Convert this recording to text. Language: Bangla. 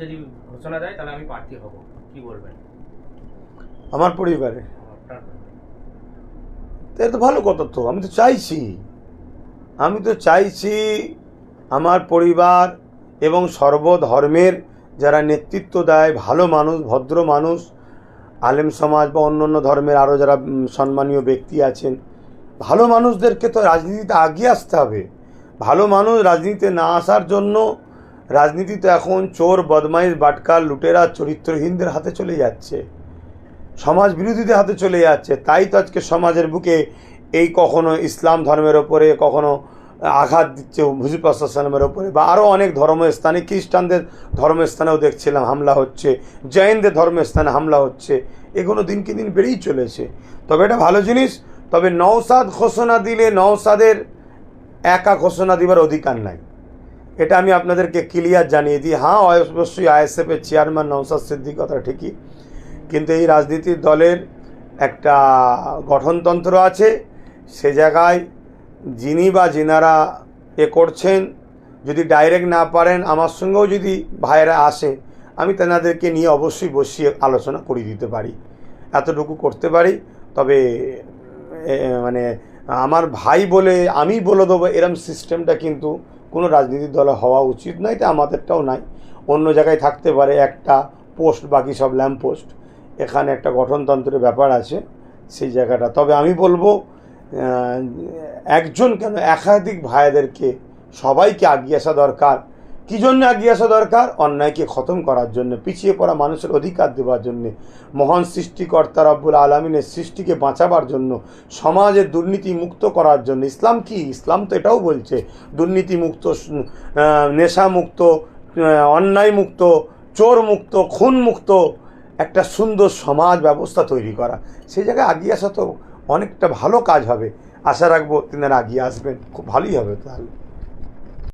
যদি ঘোষণা দেয় তাহলে আমি প্রার্থী হব। কি বলবেন? আমার পরিবারে। এটা তো ভালো কথা তো আমি তো চাইছি। আমি তো চাইছি আমার পরিবার এবং সর্বধর্মের যারা নেতৃত্ব দেয় ভালো মানুষ ভদ্র মানুষ আলেম সমাজ বা অন্য অন্য ধর্মের আরও যারা সম্মানীয় ব্যক্তি আছেন ভালো মানুষদেরকে তো রাজনীতিতে আগিয়ে আসতে হবে। ভালো মানুষ রাজনীতিতে না আসার জন্য রাজনীতি তো এখন চোর, বদমাইশ বাটকার লুটেরা, চরিত্রহীনদের হাতে চলে যাচ্ছে। সমাজ বিরোধীদের হাতে চলে যাচ্ছে। তাই তো আজকে সমাজের বুকে এই কখনো ইসলাম ধর্মের ওপরে, কখনো আঘাত দিচ্ছে হুজুর প্রশাসনের ওপরে, বা আরও অনেক ধর্মস্থানে, খ্রিস্টানদের ধর্মস্থানেও দেখছিলাম হামলা হচ্ছে, জৈনদের ধর্মস্থানে হামলা হচ্ছে, এগুলো দিনকে দিন বেড়েই চলেছে। তবে এটা ভালো জিনিস, তবে নওসাদ ঘোষণা দিলে নওসাদের একা ঘোষণা দিবার অধিকার নাই। এটা আমি আপনাদেরকে ক্লিয়ার জানিয়ে দিই। হ্যাঁ অবশ্যই আইএসএফের চেয়ারম্যান নওসাদ সিদ্দিক, কথা ঠিকই। কিন্তু এই রাজনীতির দলের একটা গঠনতন্ত্র আছে। সে জায়গায় যিনি বা যিনারা এ করছেন, যদি ডাইরেক্ট না পারেন, আমার সঙ্গেও যদি ভাইয়েরা আসে, আমি তেনাদেরকে নিয়ে অবশ্যই বসিয়ে আলোচনা করে দিতে পারি। এতটুকু করতে পারি। তবে মানে আমার ভাই বলে আমি বলে দেবো, এরম সিস্টেমটা কিন্তু কোনো রাজনীতির দলে হওয়া উচিত নয় এটা আমাদেরটাও নাই। অন্য জায়গায় থাকতে পারে একটা পোস্ট, বাকি সব ল্যাম্প পোস্ট। এখানে একটা গঠনতন্ত্রের ব্যাপার আছে সেই জায়গাটা। তবে আমি বলব একজন কেন একাধিক ভাইদেরকে, সবাইকে আগিয়ে আসা দরকার। কী জন্য আগিয়ে আসা দরকার? অন্যায়কে খতম করার জন্য, পিছিয়ে পড়া মানুষের অধিকার দেওয়ার জন্য, মহান সৃষ্টিকর্তা রব্বুল আলমিনের সৃষ্টিকে বাঁচাবার জন্য, সমাজে দুর্নীতি মুক্ত করার জন্য। ইসলাম কি? ইসলাম তো এটাও বলছে, দুর্নীতি মুক্ত নেশা মুক্ত অন্যায় মুক্ত, চোর মুক্ত, খুন মুক্ত, একটা সুন্দর সমাজ ব্যবস্থা তৈরি করা। সেই জায়গায় আগিয়ে আসা তো অনেকটা ভালো কাজ হবে। আশা রাখব তিনারা আগিয়ে আসবেন। খুব ভালোই হবে তাহলে।